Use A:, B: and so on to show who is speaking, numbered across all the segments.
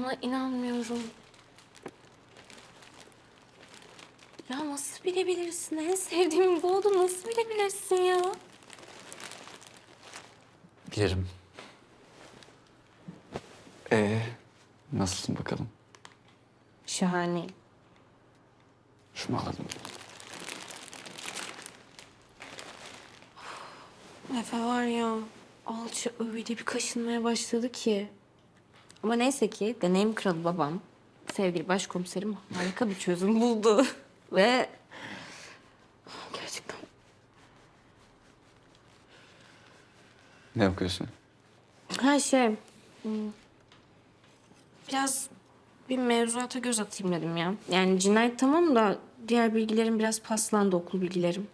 A: Sana inanmıyorum. Ya nasıl bilebilirsin? En sevdiğim bu oldu. Nasıl bilebilirsin ya?
B: Bilirim. Ee, nasılsın bakalım?
A: Şahane.
B: Şunu alalım.
A: Efe var ya. Alçı öyle bir kaşınmaya başladı ki. Ama neyse ki deneyim kralı babam, sevgili başkomiserim harika bir çözüm buldu. Ve gerçekten
B: Ne okuyorsun?
A: her şey hmm, biraz bir mevzuata göz atayım dedim ya. Yani cinayet tamam da diğer bilgilerim biraz paslandı okul bilgilerim.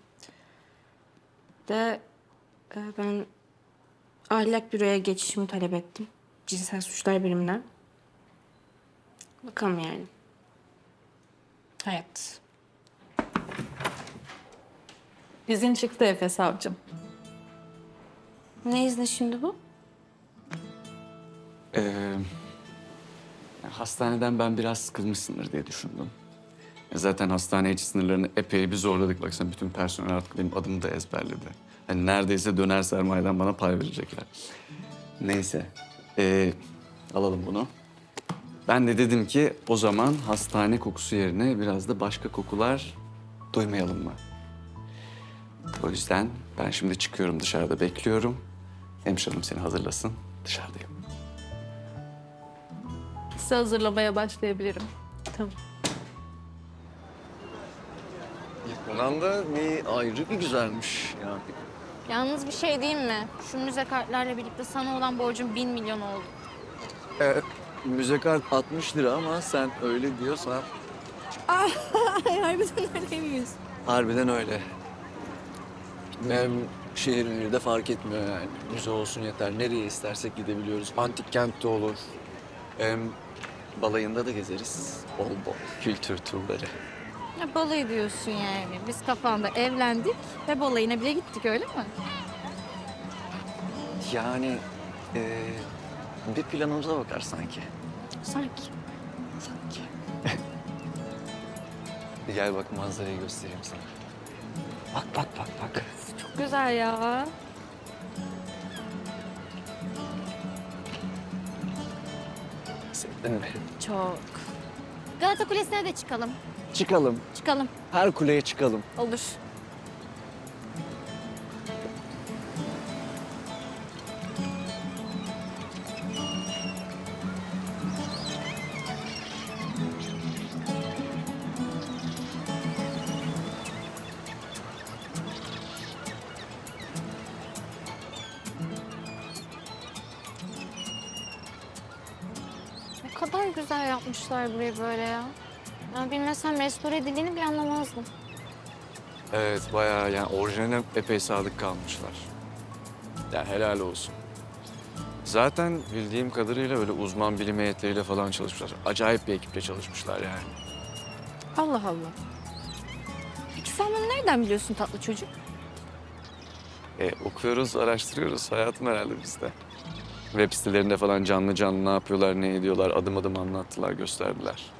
A: De e, ben ahlak büroya geçişimi talep ettim. Cinsel suçlar birimden. Bakalım yani. Hayat.
C: İzin çıktı Efe savcım.
A: Ne izni şimdi bu?
B: Ee, hastaneden ben biraz sıkılmışsındır diye düşündüm. E, Zaten hastane içi sınırlarını epey bir zorladık. Baksana bütün personel artık benim adımı da ezberledi. Hani neredeyse döner sermayeden bana pay verecekler. Neyse. Ee, alalım bunu. Ben de dedim ki o zaman hastane kokusu yerine biraz da başka kokular duymayalım mı? O yüzden ben şimdi çıkıyorum dışarıda bekliyorum. Hemşirenim seni hazırlasın. Dışarıdayım.
C: Size hazırlamaya başlayabilirim.
A: Tamam.
D: Ulan da bir ayrı bir güzelmiş yani.
E: Yalnız bir şey diyeyim mi? Şu müze kartlarla birlikte sana olan borcum bin milyon oldu.
D: Evet, müze kart 60 lira ama sen öyle diyorsan
E: Harbiden öyle miyiz?
D: harbiden öyle. Hem şehrin de fark etmiyor yani. Müze olsun yeter. Nereye istersek gidebiliyoruz. Antik kentte olur. Hem balayında da gezeriz. Bol bol kültür turları.
E: Ya balayı diyorsun yani. Biz kafanda evlendik ve balayına bile gittik öyle mi?
D: Yani eee, bir planımıza bakar sanki.
E: Sanki.
D: Sanki. Gel bak manzarayı göstereyim sana. Bak bak bak bak.
E: Çok güzel ya.
D: Sevdin mi?
E: Çok. Galata Kulesi'ne de çıkalım.
D: Çıkalım.
E: Çıkalım.
D: Her kuleye çıkalım.
E: Olur. Kadar güzel yapmışlar burayı böyle ya. Ya bilmesem restore edildiğini bir anlamazdım.
B: Evet bayağı yani orijinaline epey sadık kalmışlar. Yani helal olsun. Zaten bildiğim kadarıyla öyle uzman bilim heyetleriyle falan çalışmışlar. Acayip bir ekiple çalışmışlar yani.
E: Allah Allah. Peki sen bunu nereden biliyorsun tatlı çocuk?
B: E, okuyoruz, araştırıyoruz. Hayatım herhalde bizde. Web sitelerinde falan canlı canlı ne yapıyorlar, ne ediyorlar adım adım anlattılar, gösterdiler.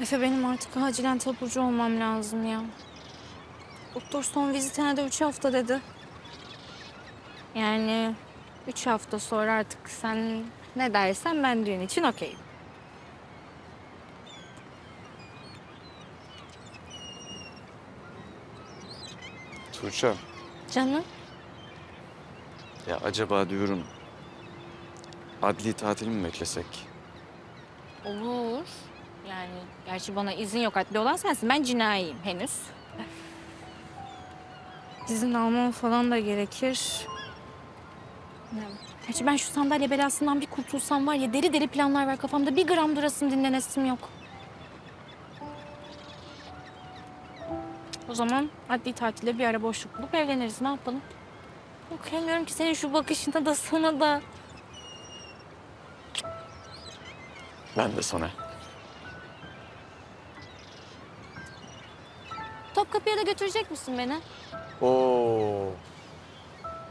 E: Efe benim artık acilen taburcu olmam lazım ya. Doktor son vizitine de üç hafta dedi. Yani üç hafta sonra artık sen ne dersen ben düğün için okeyim.
B: Tuğçe,
E: Canım.
B: ya acaba diyorum adli tatil mi beklesek?
E: Olur. Yani gerçi bana izin yok adli olan sensin. Ben cinayiyim henüz. İzin almam falan da gerekir. Ne? Gerçi ben şu sandalye belasından bir kurtulsam var ya deli deli planlar var kafamda. Bir gram durasım dinlenesim yok. O zaman adli tatilde bir ara boşluk bulup evleniriz. Ne yapalım? Okuyamıyorum ki senin şu bakışına da sana da.
B: Ben de sana.
E: Topkapı'ya da götürecek misin beni?
B: Oo.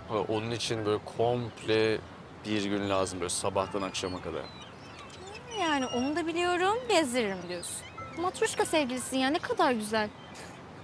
B: Ha, Onun için böyle komple bir gün lazım böyle sabahtan akşama kadar.
E: Yani onu da biliyorum, gezdiririm diyorsun. Matruşka sevgilisin ya ne kadar güzel.